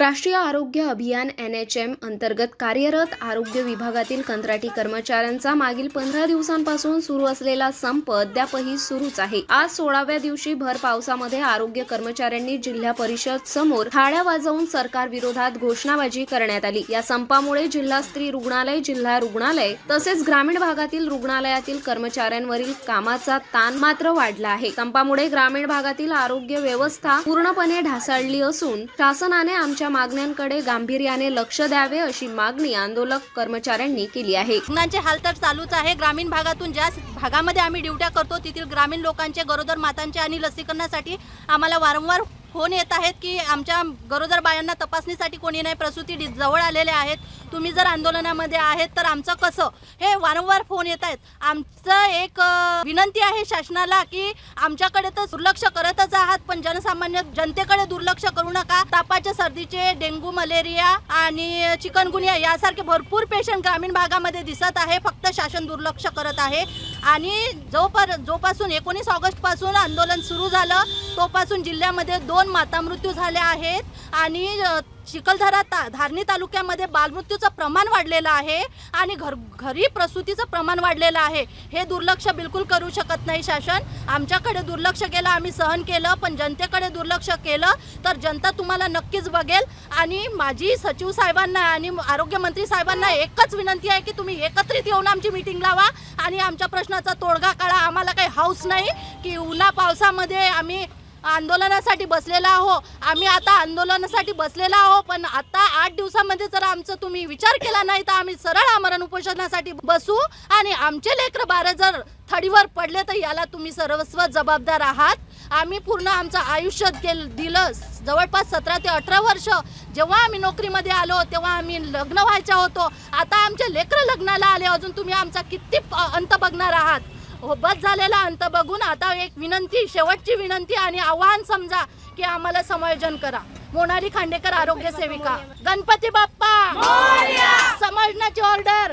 राष्ट्रीय आरोग्य अभियान एन एच एम अंतर्गत कार्यरत आरोग्य विभागातील कंत्राटी कर्मचाऱ्यांचा मागील पंधरा दिवसांपासून सुरू असलेला संप अद्यापही सुरूच आहे. आज सोळाव्या दिवशी भर पावसामध्ये आरोग्य कर्मचाऱ्यांनी जिल्हा परिषद समोर थाळ्या वाजवून सरकार विरोधात घोषणाबाजी करण्यात आली. या संपामुळे जिल्हा स्त्री रुग्णालय जिल्हा रुग्णालय तसेच ग्रामीण भागातील रुग्णालयातील कर्मचाऱ्यांवरील कामाचा ताण मात्र वाढला आहे. संपामुळे ग्रामीण भागातील आरोग्य व्यवस्था पूर्णपणे ढासळली असून शासनाने आमच्या मागण्यांकडे गांभीर्याने लक्ष द्यावे अशी मागणी आंदोलक कर्मचाऱ्यांनी केली आहे. रुग्णांचे हाल तर चालूच आहे. ग्रामीण भागातून ज्या भागामध्ये आम्ही ड्युट्या करतो तेथील ग्रामीण लोकांचे गरोदर मातांचे आणि लसीकरणासाठी आम्हाला वारंवार फोन येत आहेत की आमच्या गरोदर बायांना तपासणीसाठी कोणी नाही प्रसूती जवळ आलेल्या आहेत. तुम्ही जर आंदोलनामध्ये आहेत तर आमचं कसं? हे वारंवार फोन येत आहेत. आमचं एक विनंती आहे शासनाला की आमच्याकडे तर दुर्लक्ष करतच आहात पण जनसामान्य जनतेकडे दुर्लक्ष करू नका. तापाच्या सर्दीचे डेंग्यू मलेरिया आणि चिकनगुनिया यासारखे भरपूर पेशंट ग्रामीण भागामध्ये दिसत आहे. फक्त शासन दुर्लक्ष करत आहे. आणि जोपर जोपासून एकोणीस ऑगस्टपासून आंदोलन सुरू झालं. तोपासून जिल्ह्यामध्ये दोन माता मृत्यू झाले आहेत आणि चिखलदरा ता धारणी तालुक्यामध्ये बालमृत्यूचं प्रमाण वाढलेलं आहे आणि घर घरी प्रसूतीचं प्रमाण वाढलेलं आहे. हे दुर्लक्ष बिलकुल करू शकत नाही शासन. आमच्याकडे दुर्लक्ष केलं आम्ही सहन केलं पण जनतेकडे दुर्लक्ष केलं तर जनता तुम्हाला नक्कीच बघेल. आणि माझी सचिव साहेबांना आणि आरोग्यमंत्री साहेबांना एकच विनंती आहे की तुम्ही एकत्रित येऊन आमची मीटिंग लावा. आणि आमच्या प्रश्नाचा तोडगा काढा. आम्हाला काही हाऊस नाही की उन्हा पावसामध्ये आम्ही आंदोलनासाठी बसलेला आहो. आम्ही आता आंदोलनासाठी बसलेला आहो पण आता आठ दिवसामध्ये जर आमचं तुम्ही विचार केला नाही तर आम्ही सरळ आमरण उपोषणासाठी बसू. आणि आमचे लेकर बारा जर थडीवर पडले तर याला तुम्ही सर्वस्व जबाबदार आहात. आम्ही पूर्ण आमचं आयुष्य गेल दिलं. जवळपास सतरा ते अठरा वर्ष जेव्हा आम्ही नोकरीमध्ये आलो तेव्हा आम्ही लग्न व्हायच्या होतो. आता आमचे लेकरं लग्नाला आले. अजून तुम्ही आमचा किती प- अंत बघणार आहात? बस झालेला अंत बघून आता एक विनंती शेवटची विनंती आणि आव्हान समजा की आम्हाला समायोजन करा. मोनाली खांडेकर आरोग्य सेविका. गणपती बाप्पा! समजण्याची ऑर्डर